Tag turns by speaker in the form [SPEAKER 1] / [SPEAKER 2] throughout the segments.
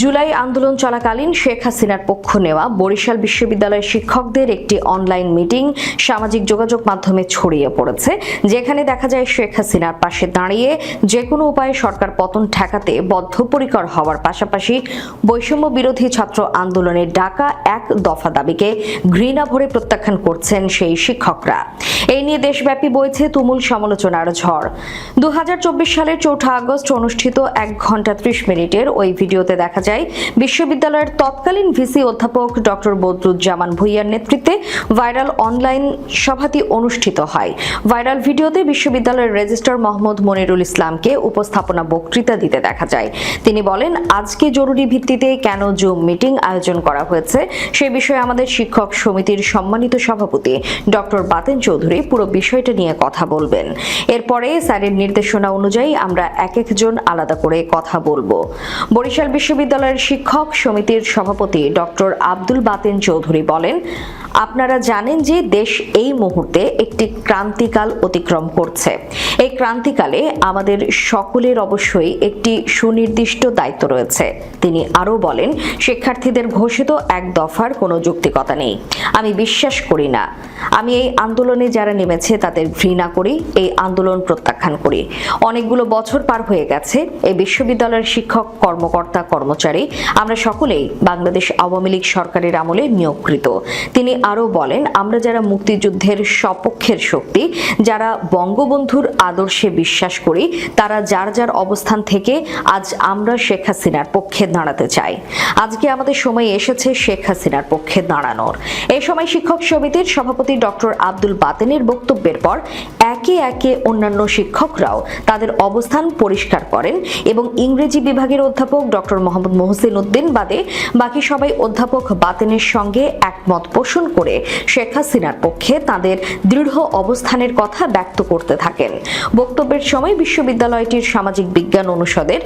[SPEAKER 1] জুলাই আন্দোলন চলাকালীন শেখ হাসিনার পক্ষ নেওয়া বরিশাল বিশ্ববিদ্যালয়ের শিক্ষকদের একটি অনলাইন মিটিং সামাজিক যোগাযোগ মাধ্যমে ছড়িয়ে পড়েছে, যেখানে দেখা যায় শেখ হাসিনার পাশে দাঁড়িয়ে যে কোনো উপায়ে সরকার পতন ঠেকাতে বদ্ধপরিকর হওয়ার পাশাপাশি বৈষম্য বিরোধী ছাত্র আন্দোলনের ডাকা এক দফা দাবিকে ঘৃণা ভরে প্রত্যাখ্যান করছেন সেই শিক্ষকরা। এই নিয়ে দেশব্যাপী বইছে তুমুল সমালোচনার ঝড়। দু হাজার চব্বিশ সালের চৌঠা আগস্ট অনুষ্ঠিত এক ঘণ্টা ত্রিশ মিনিটের ওই ভিডিওতে দেখা যায়। বিশ্ববিদ্যালয়ের তৎকালীন ভিসি অধ্যাপক ডক্টর বদরুজ্জামান ভুইয়ার নেতৃত্বে ভাইরাল অনলাইন সভাটি অনুষ্ঠিত হয়। ভাইরাল ভিডিওতে বিশ্ববিদ্যালয়ের রেজিস্ট্রার মোহাম্মদ মনিরুল ইসলামকে উপস্থাপনা বক্তৃতা দিতে দেখা যায়। তিনি বলেন, আজকে জরুরি ভিত্তিতে কেন জুম মিটিং আয়োজন করা হয়েছে, সে বিষয়ে আমাদের শিক্ষক সমিতির সম্মানিত সভাপতি ডক্টর বাতেন চৌধুরী পুরো বিষয়টা নিয়ে কথা বলবেন। এরপরে স্যারের নির্দেশনা অনুযায়ী আমরা এক একজন আলাদা করে কথা বলব। বরিশাল বিশ্ববিদ্যালয়ের শিক্ষক সমিতির সভাপতি ডক্টর আব্দুল বাতেন চৌধুরী বলেন, আপনারা জানেন যে দেশ এই মুহূর্তে একটি ক্রান্তিকাল অতিক্রম করছে। এই ক্রান্তিকালে আমাদের সকলের অবশ্যই একটি সুনির্দিষ্ট দায়িত্ব রয়েছে। তিনি আরও বলেন, শিক্ষার্থীদের ঘোষিত এক দফার কোনো যৌক্তিকতা নেই। আমি বিশ্বাস করি না। আমি এই আন্দোলনে যারা নেমেছে তাদের ঘৃণা করি, এই আন্দোলন প্রত্যাখ্যান করি। অনেকগুলো বছর পার হয়ে গেছে, এই বিশ্ববিদ্যালয়ের শিক্ষক, কর্মকর্তা, কর্মচারী আমরা সকলেই বাংলাদেশ আওয়ামী লীগ সরকারের আমলে নিয়োগকৃত। তিনি আরও বলেন, আমরা যারা মুক্তিযুদ্ধের সপক্ষের শক্তি, যারা বঙ্গবন্ধুর আদর্শে বিশ্বাস করি, তারা যার যার অবস্থান থেকে আজ আমরা শেখ হাসিনার পক্ষে দাঁড়াতে চাই। আজকে আমাদের সময় এসেছে শেখ হাসিনার পক্ষে দাঁড়ানোর। এই সময় শিক্ষক সমিতির সভাপতি ডক্টর আব্দুল বাতেনের বক্তব্যের পর একে একে অন্যান্য শিক্ষকরাও তাদের অবস্থান পরিষ্কার করেন এবং ইংরেজি বিভাগের অধ্যাপক ডক্টর মোহাম্মদ মোহসিন উদ্দিন বাদে বাকি সবাই অধ্যাপক বাতেনের সঙ্গে একমত পোষণ করে শেখ হাসিনার পক্ষে তাদের দৃঢ় অবস্থানের কথা ব্যক্ত করতে থাকেন। বক্তব্যের সময় বিশ্ববিদ্যালয়টির সামাজিক বিজ্ঞান অনুষদের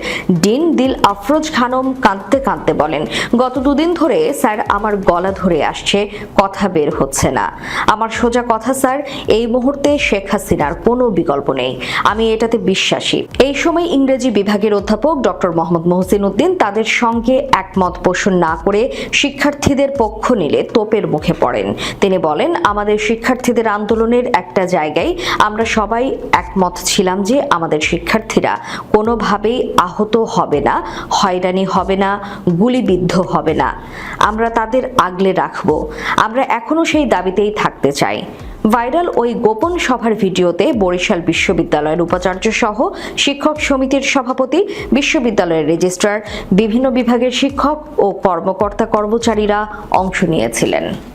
[SPEAKER 1] ডিন দিল আফরোজ খানম কাঁদতে কাঁদতে বলেন, গত দুদিন ধরে স্যার আমার গলা ধরে আসছে, কথা বের হচ্ছে না। আমার সোজা কথা স্যার, এই মুহূর্তে শেখ হাসিনার কোনো বিকল্প নেই। আমি এটাতে বিশ্বাসী। এই সময় ইংরেজি বিভাগের অধ্যাপক ডক্টর মোহাম্মদ মহসিন উদ্দিন তাদের সঙ্গে একমত পোষণ না করে শিক্ষার্থীদের পক্ষ নিলে তোপের মুখে পড়েন। তিনি বলেন, আমাদের শিক্ষার্থীদের আন্দোলনের একটা জায়গায় আমরা সবাই একমত ছিলাম যে আমাদের শিক্ষার্থীরা কোনোভাবেই আহত হবে না, হয়রানি হবে না, গুলিবিদ্ধ হবে না। আমরা তাদের আগলে রাখব। আমরা এখনও সেই দাবিতেই থাকতে চাই। ভাইরাল ওই গোপন সভার ভিডিওতে বরিশাল বিশ্ববিদ্যালয়ের উপাচার্য সহ শিক্ষক সমিতির সভাপতি, বিশ্ববিদ্যালয়ের রেজিস্ট্রার, বিভিন্ন বিভাগের শিক্ষক ও কর্মকর্তা কর্মচারীরা অংশ নিয়েছিলেন।